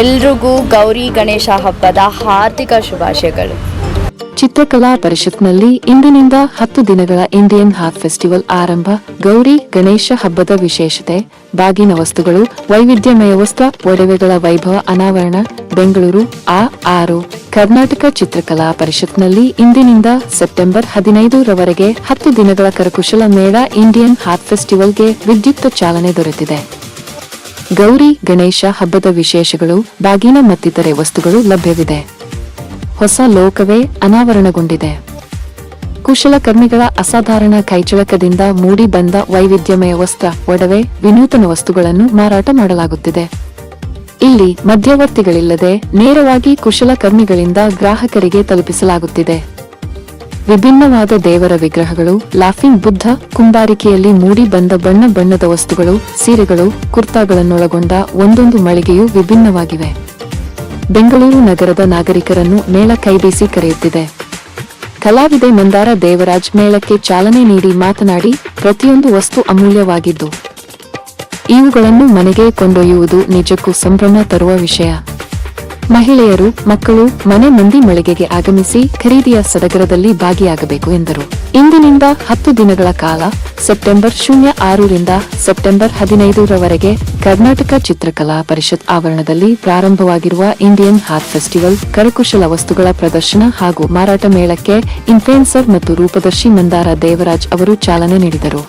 ಎಲ್ರಿಗೂ ಗೌರಿ ಗಣೇಶ ಹಬ್ಬದ ಹಾರ್ದಿಕ ಶುಭಾಶಯಗಳು. ಚಿತ್ರಕಲಾ ಪರಿಷತ್ನಲ್ಲಿ ಇಂದಿನಿಂದ ಹತ್ತು ದಿನಗಳ ಇಂಡಿಯನ್ ಹಾರ್ಟ್ ಫೆಸ್ಟಿವಲ್ ಆರಂಭ, ಗೌರಿ ಗಣೇಶ ಹಬ್ಬದ ವಿಶೇಷತೆ, ಬಾಗಿನ ವಸ್ತುಗಳು, ವೈವಿಧ್ಯಮಯ ವಸ್ತ್ರ, ಒಡವೆಗಳ ವೈಭವ ಅನಾವರಣ, ಬೆಂಗಳೂರು ಆ ಆರು. ಕರ್ನಾಟಕ ಚಿತ್ರಕಲಾ ಪರಿಷತ್ನಲ್ಲಿ ಇಂದಿನಿಂದ ಸೆಪ್ಟೆಂಬರ್ ಹದಿನೈದರವರೆಗೆ ಹತ್ತು ದಿನಗಳ ಕರಕುಶಲ ಮೇಳ ಇಂಡಿಯನ್ ಹಾರ್ಟ್ ಫೆಸ್ಟಿವಲ್ಗೆ ವಿದ್ಯುಕ್ತ ಚಾಲನೆ ದೊರೆತಿದೆ. ಗೌರಿ, ಗಣೇಶ ಹಬ್ಬದ ವಿಶೇಷಗಳು, ಬಾಗಿನ ಮತ್ತಿತರೆ ವಸ್ತುಗಳು ಲಭ್ಯವಿದೆ. ಹೊಸ ಲೋಕವೇ ಅನಾವರಣಗೊಂಡಿದೆ. ಕುಶಲಕರ್ಮಿಗಳ ಅಸಾಧಾರಣ ಕೈಚಳಕದಿಂದ ಮೂಡಿ ಬಂದ ವೈವಿಧ್ಯಮಯ ವಸ್ತ್ರ, ಒಡವೆ, ವಿನೂತನ ವಸ್ತುಗಳನ್ನು ಮಾರಾಟ ಮಾಡಲಾಗುತ್ತಿದೆ. ಇಲ್ಲಿ ಮಧ್ಯವರ್ತಿಗಳಿಲ್ಲದೆ ನೇರವಾಗಿ ಕುಶಲಕರ್ಮಿಗಳಿಂದ ಗ್ರಾಹಕರಿಗೆ ತಲುಪಿಸಲಾಗುತ್ತಿದೆ. ವಿಭಿನ್ನವಾದ ದೇವರ ವಿಗ್ರಹಗಳು, ಲಾಫಿಂಗ್ ಬುದ್ಧ ಕುಂಬಾರಿಕೆಯಲ್ಲಿ ಮೂಡಿ ಬಂದ ಬಣ್ಣ ಬಣ್ಣದ ವಸ್ತುಗಳು, ಸೀರೆಗಳು, ಕುರ್ತಾಗಳನ್ನೊಳಗೊಂಡ ಒಂದೊಂದು ಮಳಿಗೆಯು ವಿಭಿನ್ನವಾಗಿವೆ. ಬೆಂಗಳೂರು ನಗರದ ನಾಗರಿಕರನ್ನು ಮೇಳ ಕೈಬೀಸಿ ಕರೆಯುತ್ತಿದೆ. ಕಲಾವಿದೆ ಮಂದಾರ ದೇವರಾಜ್ ಮೇಳಕ್ಕೆ ಚಾಲನೆ ನೀಡಿ ಮಾತನಾಡಿ, ಪ್ರತಿಯೊಂದು ವಸ್ತು ಅಮೂಲ್ಯವಾಗಿದ್ದು, ಇವುಗಳನ್ನು ಮನೆಗೆ ಕೊಂಡೊಯ್ಯುವುದು ನಿಜಕ್ಕೂ ಸಂಭ್ರಮ ತರುವ ವಿಷಯ. ಮಹಿಳೆಯರು, ಮಕ್ಕಳು ಮನೆ ಮಂದಿ ಮಳಿಗೆಗೆ ಆಗಮಿಸಿ ಖರೀದಿಯ ಸಡಗರದಲ್ಲಿ ಭಾಗಿಯಾಗಬೇಕು ಎಂದರು. ಇಂದಿನಿಂದ ಹತ್ತು ದಿನಗಳ ಕಾಲ ಸೆಪ್ಟೆಂಬರ್ ಶೂನ್ಯ ಆರರಿಂದ ಸೆಪ್ಟೆಂಬರ್ ಹದಿನೈದರವರೆಗೆ ಕರ್ನಾಟಕ ಚಿತ್ರಕಲಾ ಪರಿಷತ್ ಆವರಣದಲ್ಲಿ ಪ್ರಾರಂಭವಾಗಿರುವ ಇಂಡಿಯನ್ ಹಾರ್ಟ್ ಫೆಸ್ಟಿವಲ್ ಕರಕುಶಲ ವಸ್ತುಗಳ ಪ್ರದರ್ಶನ ಹಾಗೂ ಮಾರಾಟ ಮೇಳಕ್ಕೆ ಇನ್ಫ್ಲೂಯೆನ್ಸರ್ ಮತ್ತು ರೂಪದರ್ಶಿ ಮಂದಾರ ದೇವರಾಜ್ ಅವರು ಚಾಲನೆ ನೀಡಿದರು.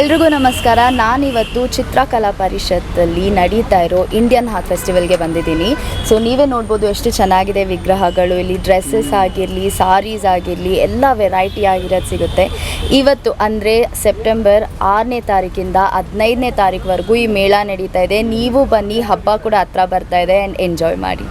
ಎಲ್ರಿಗೂ ನಮಸ್ಕಾರ. ನಾನಿವತ್ತು ಚಿತ್ರಕಲಾ ಪರಿಷತ್ತಲ್ಲಿ ನಡೀತಾ ಇರೋ ಇಂಡಿಯನ್ ಹಾರ್ಟ್ ಫೆಸ್ಟಿವಲ್ಗೆ ಬಂದಿದ್ದೀನಿ. ಸೊ ನೀವೇ ನೋಡ್ಬೋದು ಎಷ್ಟು ಚೆನ್ನಾಗಿದೆ ವಿಗ್ರಹಗಳು. ಇಲ್ಲಿ ಡ್ರೆಸ್ಸಸ್ ಆಗಿರಲಿ ಸಾರೀಸ್ ಆಗಿರಲಿ, ಎಲ್ಲ ವೆರೈಟಿ ಆಗಿರೋದು ಸಿಗುತ್ತೆ. ಇವತ್ತು ಅಂದರೆ ಸೆಪ್ಟೆಂಬರ್ ಆರನೇ ತಾರೀಕಿಂದ ಹದಿನೈದನೇ ತಾರೀಕುವರೆಗೂ ಈ ಮೇಳ ನಡೀತಾ ಇದೆ. ನೀವು ಬನ್ನಿ, ಹಬ್ಬ ಕೂಡ ಹತ್ರ ಬರ್ತಾ ಇದೆ ಆ್ಯಂಡ್ ಎಂಜಾಯ್ ಮಾಡಿ.